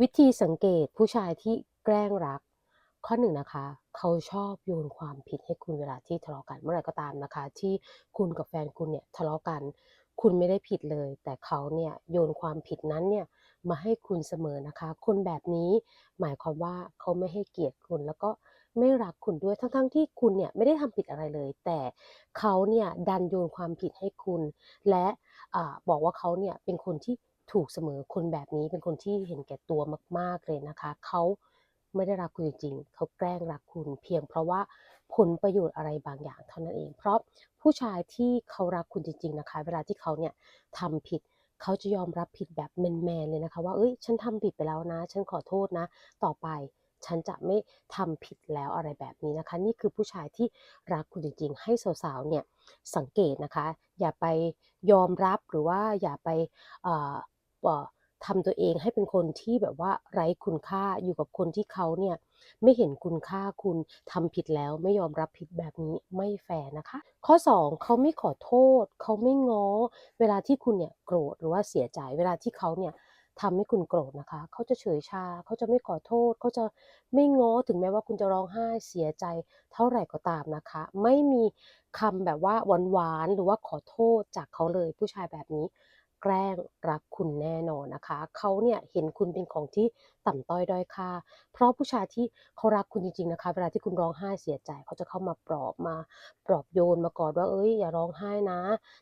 วิธีสังเกตผู้ชายที่แกล้งรัก ข้อ1นะคะ เขาชอบโยนความผิดให้คุณเวลาที่ทะเลาะกันเมื่อไหร่ก็ตามนะคะ ที่คุณกับแฟนคุณเนี่ยทะเลาะกัน คุณไม่ได้ผิดเลย แต่เขาเนี่ยโยนความผิดนั้นเนี่ยมาให้คุณเสมอนะคะ คนแบบนี้หมายความว่าเขาไม่ให้เกียรติคุณแล้วก็ไม่รักคุณด้วยทั้งๆที่คุณเนี่ยไม่ได้ทำผิดอะไรเลย แต่เขาเนี่ยดันโยนความผิดให้คุณ และบอกว่าเขาเนี่ยเป็นคนที่ ถูกเสมอคนแบบนี้เป็นคนที่เห็นแก่ตัวมาก ๆเลยนะคะเขาไม่ได้รักคุณจริงๆเขาแกล้งรักคุณเพียงเพราะว่าผลประโยชน์อะไรบางอย่างเท่านั้นเอง เพราะผู้ชายที่เขารักคุณจริง ๆนะคะ เวลาที่เขาเนี่ยทำผิดเขาจะยอมรับผิดแบบแมนๆเลยนะคะ ว่าเฮ้ยฉันทำผิดไปแล้วนะ ฉันขอโทษนะ ต่อไปฉันจะไม่ทำผิดแล้วอะไรแบบนี้นะคะ นี่คือผู้ชายที่รักคุณจริง ๆ ให้สาวๆเนี่ยสังเกตนะคะ อย่าไปยอมรับหรือว่าอย่าไป อ่าเอ่อทำตัวเองให้เป็นคนที่แบบว่าไร้คุณค่าอยู่กับคนที่เขาเนี่ยไม่เห็นคุณค่าคุณทำผิดแล้วไม่ยอมรับผิดแบบนี้ไม่แฟร์นะคะ ข้อ 2 เขาไม่ขอโทษ เขาไม่ง้อ เวลาที่คุณเนี่ยโกรธหรือว่าเสียใจเวลาที่เขาเนี่ยทำให้คุณโกรธนะคะ เขาจะเฉยชา เขาจะไม่ขอโทษ เขาจะไม่ง้อถึงแม้ว่าคุณจะร้องไห้เสียใจเท่าไหร่ก็ตามนะคะ ไม่มีคำแบบว่าหวานๆหรือว่าขอโทษจากเขาเลยผู้ชายแบบนี้ แกล้งรักคุณแน่นอนนะคะ เขาเนี่ยเห็นคุณเป็นของที่ต่ำต้อยด้อยค่า เพราะผู้ชายที่เขารักคุณจริงๆนะคะ เวลาที่คุณร้องไห้เสียใจเขาจะเข้ามาปลอบมาปลอบโยนมากอดว่า"เฮ้ยอย่าร้องไห้นะ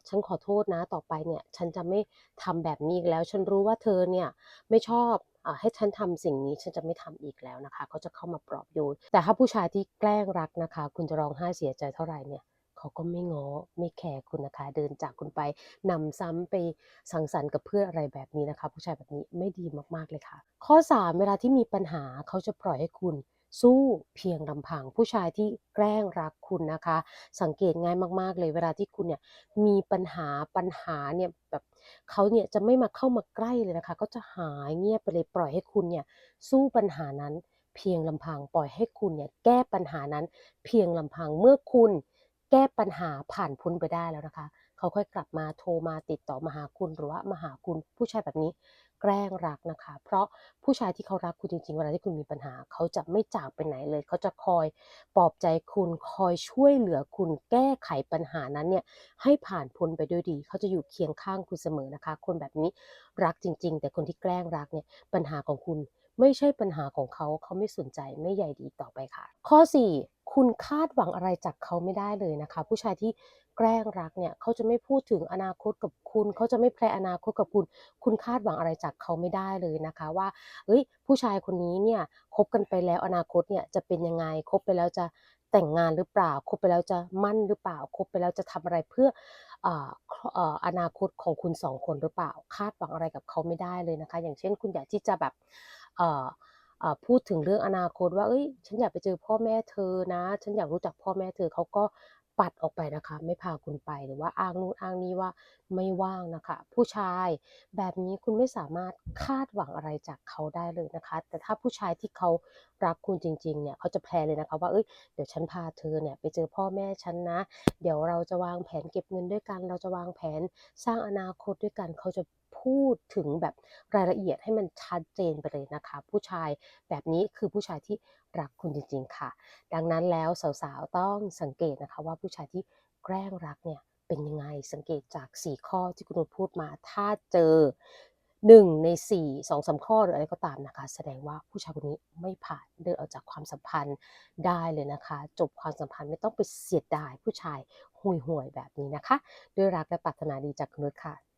ฉันขอโทษนะต่อไปเนี่ยฉันจะไม่ทำแบบนี้อีกแล้ว ฉันรู้ว่าเธอเนี่ยไม่ชอบอให้ฉันทำสิ่งนี้ฉันจะไม่ทำอีกแล้วนะคะ"เขาจะเข้ามาปลอบโยนแต่ถ้าผู้ชายที่แกล้งรักนะคะ คุณจะร้องไห้เสียใจเท่าไหร่เนี่ย เขาก็ไม่ง้อไม่แคร์คุณนะคะ เดินจากคุณไปหนำซ้ำไปสังสรรค์กับเพื่อนอะไรแบบนี้นะคะ ผู้ชายแบบนี้ไม่ดีมากๆเลยค่ะ ข้อ 3 เวลาที่มีปัญหาเขาจะปล่อยให้คุณสู้เพียงลำพังผู้ชายที่แกล้งรักคุณนะคะ สังเกตง่ายมากๆเลย เวลาที่คุณเนี่ยมีปัญหาปัญหาเนี่ยแบบเขาเนี่ยจะไม่มาเข้ามาใกล้เลยนะคะเขาจะหายเงียบไปเลยปล่อยให้คุณเนี่ยสู้ปัญหานั้นเพียงลำพังปล่อยให้คุณเนี่ยแก้ปัญหานั้นเพียงลำพังเมื่อคุณ แก้ปัญหาผ่านพ้นไปได้แล้วนะคะ เขาค่อยกลับมาโทรมาติดต่อมาหาคุณหรือว่ามาหาคุณผู้ชายแบบนี้แกล้งรักนะคะ เพราะผู้ชายที่เขารักคุณจริงๆเวลาที่คุณมีปัญหา เขาจะไม่จากไปไหนเลย เขาจะคอยปลอบใจคุณคอยช่วยเหลือคุณแก้ไขปัญหานั้นเนี่ยให้ผ่านพ้นไปด้วยดี เขาจะอยู่เคียงข้างคุณเสมอนะคะ คนแบบนี้รักจริง ๆ แต่คนที่แกล้งรักเนี่ยปัญหาของคุณไม่ใช่ปัญหาของเขา เขาไม่สนใจไม่ใยดีต่อไปค่ะ ข้อ 4 คุณคาดหวังอะไรจากเขาไม่ได้เลยนะคะ ผู้ชายที่แกล้งรักเนี่ยเขาจะไม่พูดถึงอนาคตกับคุณเขาจะไม่แพลอนาคตกับคุณ คุณคาดหวังอะไรจากเขาไม่ได้เลยนะคะ ว่าเฮ้ย ผู้ชายคนนี้เนี่ยคบกันไปแล้วอนาคตเนี่ยจะเป็นยังไงคบไปแล้วจะแต่งงานหรือเปล่าคบไปแล้วจะมั่นหรือเปล่าคบไปแล้วจะทำอะไรเพื่ออ่าคเอ่ออนาคตของคุณ2คนหรือเปล่า คาดหวังอะไรกับเขาไม่ได้เลยนะคะ อย่างเช่น คุณอยากที่จะแบบอ่อ พูดถึงเรื่องอนาคตว่าเอ้ย ฉันอยากไปเจอพ่อแม่เธอนะ ฉันอยากรู้จักพ่อแม่เธอเขาก็ปัดออกไปนะคะ ไม่พาคุณไปหรือว่าอ้างนู่นอ้างนี่ว่าไม่ว่างนะคะ ผู้ชายแบบนี้คุณไม่สามารถคาดหวังอะไรจากเขาได้เลยนะคะ แต่ถ้าผู้ชายที่เขา รักคุณจริงๆเนี่ยเขาจะแพลนเลยนะคะว่าเฮ้ยเดี๋ยวฉันพาเธอเนี่ยไปเจอพ่อแม่ฉันนะ เดี๋ยวเราจะวางแผนเก็บเงินด้วยกัน เราจะวางแผนสร้างอนาคตด้วยกันเขาจะพูดถึงแบบรายละเอียดให้มันชัดเจนไปเลยนะคะ ผู้ชายแบบนี้คือผู้ชายที่รักคุณจริง ๆ ค่ะ ดังนั้นแล้วสาวๆต้องสังเกตนะคะว่าผู้ชายที่แกล้งรักเนี่ยเป็นยังไงสังเกตจาก 4 ข้อที่คุณพูดมาถ้าเจอ หนึ่งใน4 2-3ข้อหรืออะไรก็ตามนะคะ แสดงว่าผู้ชายคนนี้ไม่ผ่านเดินออกจากความสัมพันธ์ได้เลยนะคะ จบความสัมพันธ์ไม่ต้องไปเสียดายผู้ชายห่วยๆแบบนี้นะคะ ด้วยรักและปรารถนาดีจากคุณนุชค่ะ